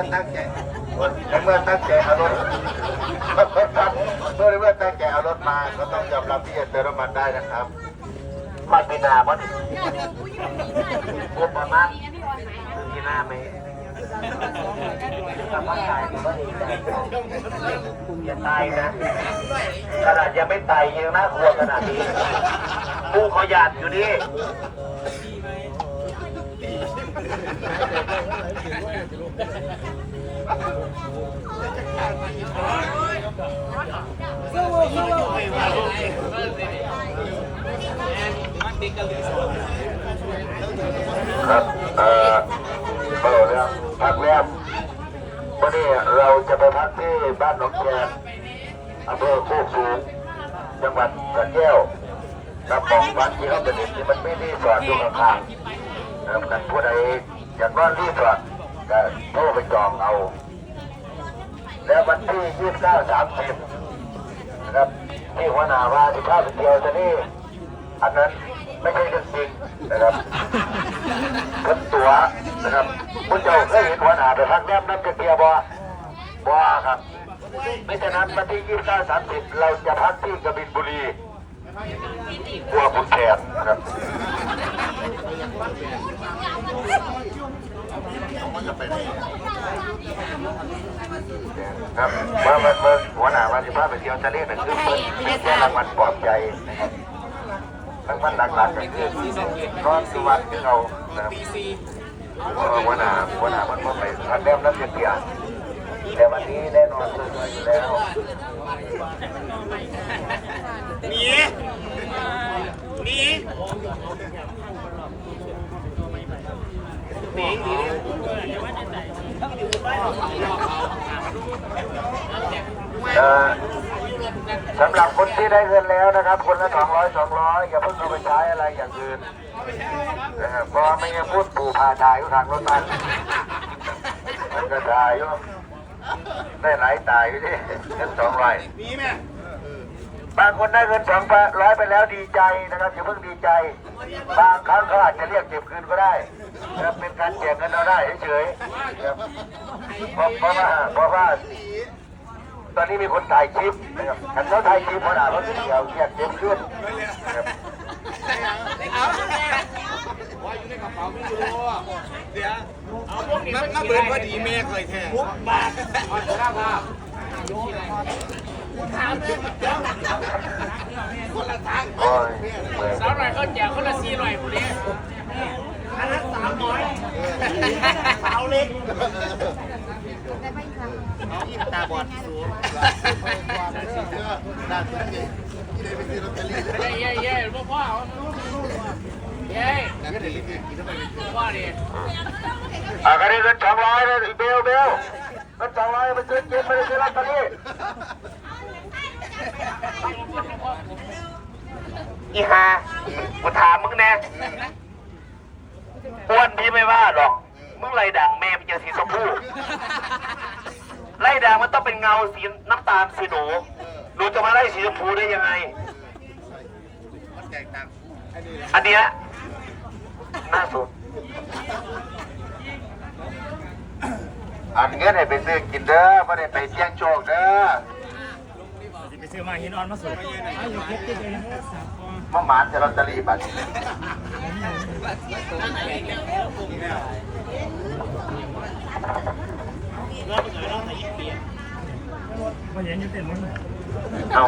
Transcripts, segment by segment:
อตั้งใจในเมื่อตั้งใจเอารถเมื่อเมื่อตั้งใจเอารถมาก็ต้องยอมรับที่จะเติมน้ำมันได้นะครับมันเป็นนามันพูดประมาณมีหน้าไหมทำร่างกายมันก็ดีอย่าตายนะ ขนาดยังไม่ตายยังน่ากลัวขนาดนี้ผู้ขาหยาดอยู่นี่ ครับเอ่อเปิดแล้วพักแรกวันนี้เราจะไปพักที่บ้านหนองแกนอำเภอโคกสูงจังหวัดสระแก้วครับบอกวันที่เขาเป็นที่มันไม่รีสอร์ทอยู่ข้างๆ นะครับกันผู้ใดอยากนอนรีสอร์ทก็โทรไปจองเอา แล้ววันที่29 30นะครับที่หัวหน้าว่าที่ข้าไปเที่ยวจะนี่อันนั้นไม่ใช่เรื่องจริงนะครับคนตัวนะครับคุณเจ้าเคยเห็นหัวหน้าไปพักแนมน้ำกระเทียบบ่บ่ครับ ไม่ฉะนั้นวันที่29 30เก้าสามสิบเราจะพักที่กบินบุรีบัวบุญแทนนะครับ ครับว่ามันเมื่อหัวหน้าวันที่พาไปเที่ยวทะเลนั่นคือเพิ่นเป็นแค่รางวัลปลอบใจนะครับรางวัลหลักๆก็คือนอนสุวรรณที่เรานะครับหัวหน้าหัวหน้ามันก็ไปพักแนมน้ำกเทียบแต่วันนี้แน่นอนสวยอยู่แล้วหนีหนีหนีหนี เอ่อ สำหรับคนที่ได้เงินแล้วนะครับ คนละสองร้อยสองร้อยอย่าเพิ่งเอาไปใช้อะไรอย่างอื่นนะครับเพราะไม่งั้นพูดปู่พาถ่ายอยู่ทางรถนั้นมันก็ถ่ายอยู่ได้หลายตายอยู่ดิเงินสองร้อยหนีแม่ บางคนได้เงินสองร้อยไปแล้วดีใจนะครับอย่าเพิ่งดีใจ บางครั้งเขาอาจจะเรียกเก็บคืนก็ได้นะครับเป็นการแจกเงินเราได้เฉยๆครับเพราะเพราะว่าเพราะว่า ตอนนี้มีคนถ่ายคลิปนะครับขันเขาถ่ายคลิปเพอด่าเขาเดียวเรียกเก็บขึ้นนะครับว่าอยู่ในกระเป๋าไม่รู้เดี๋ยวเอาพวกนี้มาเบิร์นพอดีแม่เคยแท้มุกบาทขอชนะภาพ ถามเลยเดี๋ยวคนละทางโอ้ยเมื่อยสาวหน่อยเขาแจกคนละสี่หน่อยผู้นี้อันนั้นสาวน้อยสาวเล็กน้องอินตาบอดสูงเย้เย้เย้พ่อพ่อเย้พ่อดิอะก็ได้เงินสองร้อยเลยเบลเบลเงินสองร้อยไปซื้อเกมไม่ได้ซื้อลอตเตอรี่ อีฮากูถามมึงแน่อ้วนพี่ไม่ว่าหรอก มึงไรด่างแม่เป็นยังสีชมพูไล่ด่างมันต้องเป็นเงาสีน้ำตาลสีหนูหนูจะมาไล่สีชมพูได้ยังไง อันเนี้ยน่าสุดอันเงินให้ไปซื้อกินเด้อไม่ได้ไปเที่ยงโชคเด้อ ซื้อมาหินอ่อนมาสูบมาหมานจะลอตเตอรี่บัตรมาเย็นอยู่เต็มมั้งเอา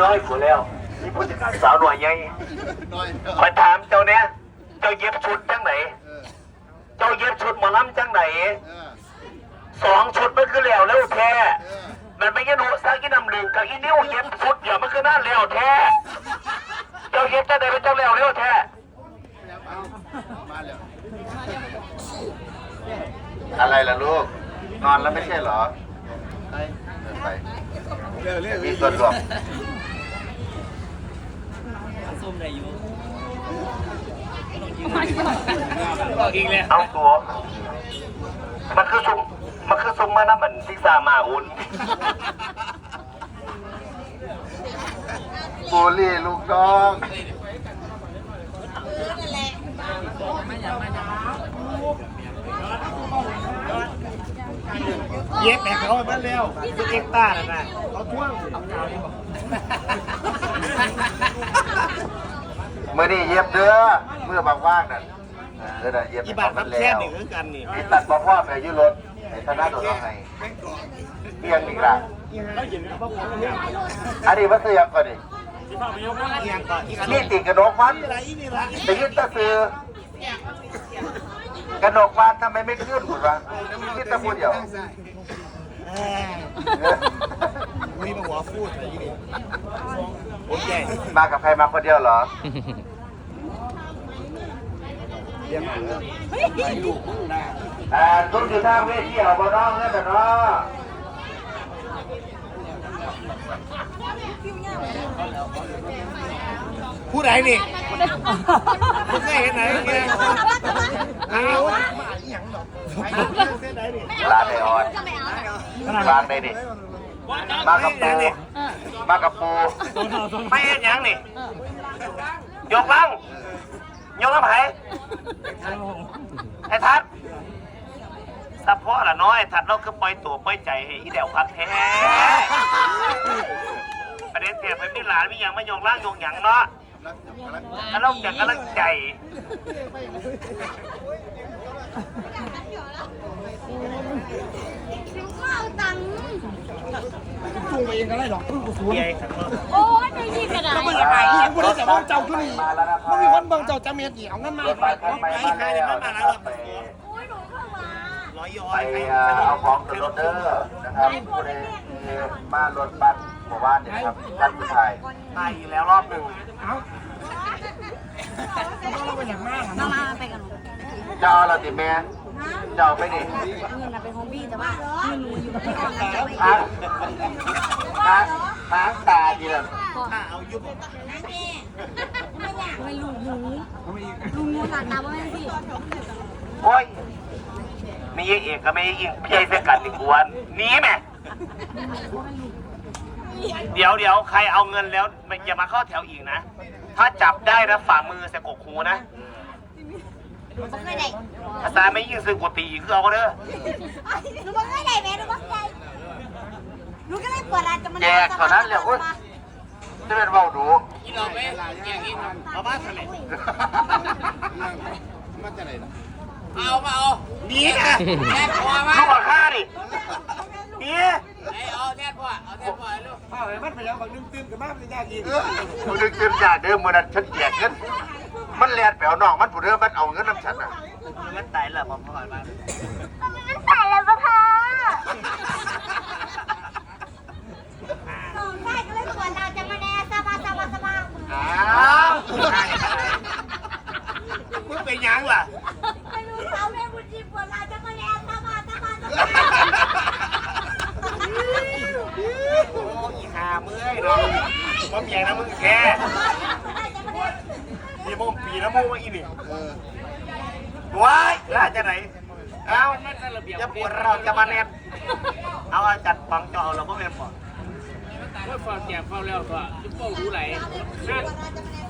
น้อยกว่าแล้วนี่ผู้จัดการสาวหน่วยใหญ่คอยถามเจ้าเนี้ยเจ้าเย็บชุดจังไหน เจ้าเย็บชุดหมอลำจังไหน สองชุดมันคือแล้วแล้วแท้ มันไม่ใช่หนูสร้างกินนำหนึ่งกับอีนิ้วเย็บชุดเดี๋ยวมันคือนั่นแล้วแท้ เจ้าเย็บจังไหนเป็นเจ้าแล้วแล้วแท้อะไรล่ะลูก นอนแล้วไม่ใช่เหรอ ไปเร็วเร็วมีส่วนรวมส้มได้อยู่บอกอีกแล้วเอาตัวมันคือซุม มันคือซุมมานะเหมือนพิซซ่ามาอุ่นบูลลี่ลูกน้องเย็บแบกเขาไปเร็วเอ็กต้าน่ะนะเขาท่วงเอากาวนี่บอกเมื่อนี้เย็บเด้อเมื่อบางว่างนั่นเออน่ะเย็บอีให้บาทเขานัมับนแค่แล้วนี่คือกันนี่ มีตัดบอกว่าไปยืดรถ ไอ้ธนาโดนเอาให้เพียงอีกละเราเห็นว่าพ่อผมเนี่ยอันนี้มันคือยังก่อนดิที่พ่อไปยกว่าเอียงก่อนอีกอันนี่ติดกระดกมันอะไรอีนี่ละแต่ยึดตะซื้อกระดกมันทำไมไม่ขึ้นคุณวะคิดแตะพูดเดียวมีมาหัวฟูดอะไรอีนี่โอเคมากับใครมาคนเดียวเหรอเรียกมาเลยอ่าทุก อยู่ทางเวทีเอาบ่น้องเนี่ยแต่เนาะผู้ใดนี่ผู้เคยเห็นไหนเนี่ยเอาอีหยังดอกเส้นไหนนี่ลาไดออนวางได้ดิมากับปูมากับปูไม่เห็นยังนี่ยกลังยกน้ำไผ่ไอ้ทัดสะโพกละน้อยทัดเราคือปล่อยตัวปล่อยใจให้อีเดวพัดแท้ประเด็นเสียไปมีหลานมีหยังไม่ยกล่างยกหยังเนาะแล้วเราจะกำลังใจข้าวตังค์จุงไปเองก็ได้หรอกพึ่งกูสูนเย้ครับโอ้ยไม่คิดกันก็อะไม่ไรได้ไปอีหยังกูได้แต่ว่าเจ้าขึ้นนี่ไม่มีคนเบิ่งเจ้าจะเมียดีเอาเงินมารถไปบัสคันใหม่มาแล้วนะครับ ไปยเอ่อเอาของขึ้นรถเด้อนะครับผู้ใดที่มารถบัสหมู่บ้านเนี่ยนะครับท่านผู้ชายตายอยู่แล้วรอบหนึ่งเอาเราไปอย่างมากมามาไปกับหนูเจ้าเราติแม่เจ้าไปดิเงินน่ะเป็นของพี่แต่ว่าเงินหนูอยู่ที่ออนไลน์จะไปทางทางทางตาดีเลยถ้าเอายุบไม่ลูกหนูลุงงูหลานตาว่าแม่พี่โอ้ยไม่เยเอกก็ไม่เยอิงพี่ไอ้เสกัดหนึ่งกวนหนีแม่เดี๋ยวเดี๋ยวใครเอาเงินแล้วมันอย่ามาเข้าแถวอีกนะ ถ้าจับได้นะฝ่ามือใส่กกหูนะหนูบอกไม่ได้ถ้าตายไม่ยิงซื้อกุฏิอีกคือเอาเด้อหนูบอกไม่ได้แม่หนูบอกไม่ได้หนูก็เลยเปิดร้านจะมาแจกเท่านั้นแหละโอ้ยจะเป็นเบาดูเอาบ้านทะเล เอามาเอานี่นะแทนพ่อมาลูกหัวข้าดินี่ไอ้เอาแทนพ่อเอาแทนพ่อลูกเอาไอ้มันไปยังบักนึงตื้มกับบ้านมันยากอีกมึงนึกเต็มจ่าเดิมมื่อนั้นฉันแจกเงินมันแลนแปลวนอกมันผู้เดิมมันเอาเงินน้ำฉันอะมันตายแล้วผมพ่อมา ตายแล้วปะคะสองชายก็เลยเปิดร้านจะมาแน่สบายสบายสบาย อ้าวมึงเป็นยังล่ะ ไม่รู้เขาแม่บุญจีเปิดร้านจะมาแน่สบายสบายสบาย โอ้ยหา เมื่อยเลยว่าเมียนะมึงแค่ยี่โมงปีนะโมงว่าอีนี่ว้ายล่าจะไหนเอาจะปวดเราจะมาแนบเอาอาจัดฟังจอเราก็เป็นปอดว่าฝากแจกเข้าแล้วก็จุ๊บโป้หูไหลนั่น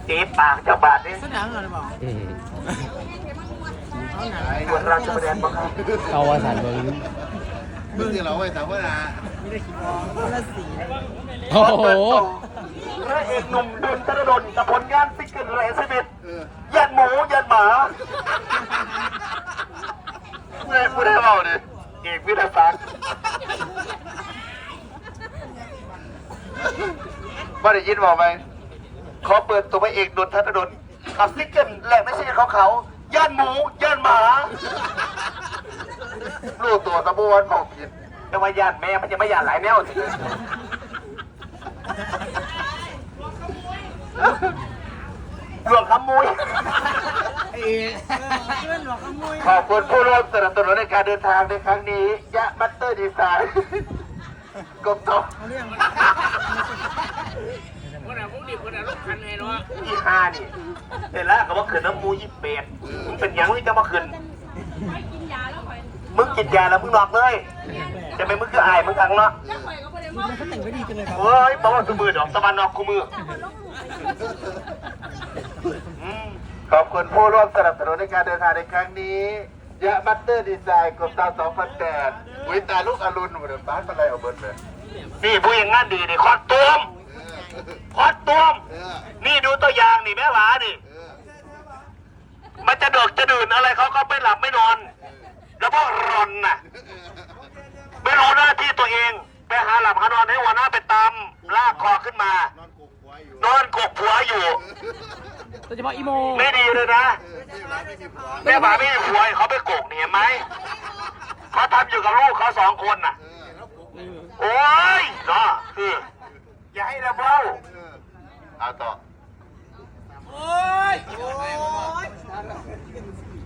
เจ๊ปากเจ้าบาทนี่สนามอะไรบอกปวดเราจะมาแนบบ้างครับเอาวสานเบิ้ง มึงเราไว้แต่ว่านะโอ้โหพระเอกหนุ่มดุลธนดลกับผลงานซิกเกิลแรสเบ็ดยันหมูยันหมาไม่ได้พูดให้เบาดิเอกวิทยาศักดิ์ว่าได้ยินบอกไหมขอเปิดตัวพระเอกดุลธนดลกับซิกเกิลแรกในชีวิตของเขายันหมูยันหมา รู้ตัวตะบวนบอกผิดจะมายันแม่มันจะไม่ยันหลายแนวสิหลวงขโมยขอบคุณผู้ร่วมสนับสนุนในการเดินทางในครั้งนี้ ยะมัตเตอร์ดีไซน์กบโตคนไหนพวกนี้คนไหนรถคันให้เนาะอีห้านี่เห็นแล้วก็ว่าขืนน้ำมูยี่เป็ดมึงเป็นยังมึงจะมาขืน มึงกินยาแล้วมึงนอกเลย จะเป็นมึงคืออายมึงอังเนาะโอ้ยบอกว่าสมือดอกตะวันนอกกูมืออืมขอบคุณผู้ร่วมสนับสนุนในการเดินทางในครั้งนี้ยะบัตเตอร์ดีไซน์กบตาสองพันแปดวิตาลูกอรุณหมดบ้านอะไรเอาเบิร์ดเลยนี่ผู้ยังงานดีนี่คอดตูมคอดตูมนี่ดูตัวอย่างนี่แม่หวานี่มันจะเดือกจะดื่นอะไรเขาก็ไม่หลับไม่นอนแล้ วพวกรอนน่ะไม่รู้หน้าที่ตัวเอง ไปหาหลับหานอนให้หัวหน้าไปตามลากคอขึ้นมา นอนกกผัวอยู่ โดยเฉพาะอีโมไม่ดีเลยนะแม่หมาไม่มีผัวเขาไปโกกเนี่ยเห็นไหมเขาทำอยู่กับลูกเขาสองคนน่ะโอ้ยเนาะคือ อย่าให้ระเบ้าเอาต่อโอ้ย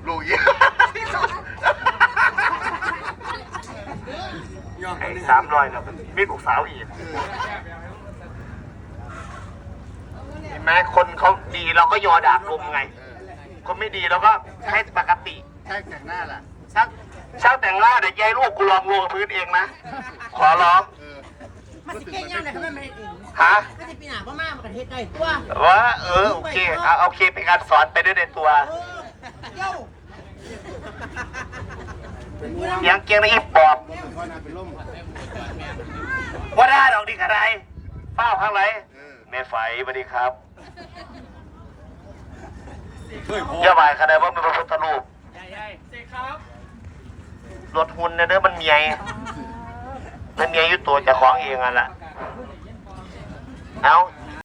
ลูกเยอะ ไอ้สามร้อยนะมีลูกสาวอีกเห็นไหมคนเขาดีเราก็ยอดาบลมไง คนไม่ดีเราก็ให้ปกติใช่แต่งหน้าล่ะช่างช่างแต่งหน้าเดี๋ยวยายลูกกูลองลงกับพื้นเองนะ ขอร้องมันสิเก่งยังไงเขาไม่มาเฮ็ดเองฮะมันสิปีหน้าพ่อมามันก็เฮ็ดได้ตัวว่าเออโอเคเอาโอเคเป็นการสอนไปด้วยในตัวเออ เย้ายังเกียงในอีปอบว่าได้ดอกดีกระไรเฝ้าข้างไรแม่ไฟสวัสดีครับอย่าหมายขนาดว่าเป็นพระพุทธรูปใหญ่ใหญ่เจ๊ครับรถหุ่นเนี่ยเด้อมันเมียมันเมียอยู่ตัวเจะของเองอะล่ะ เอา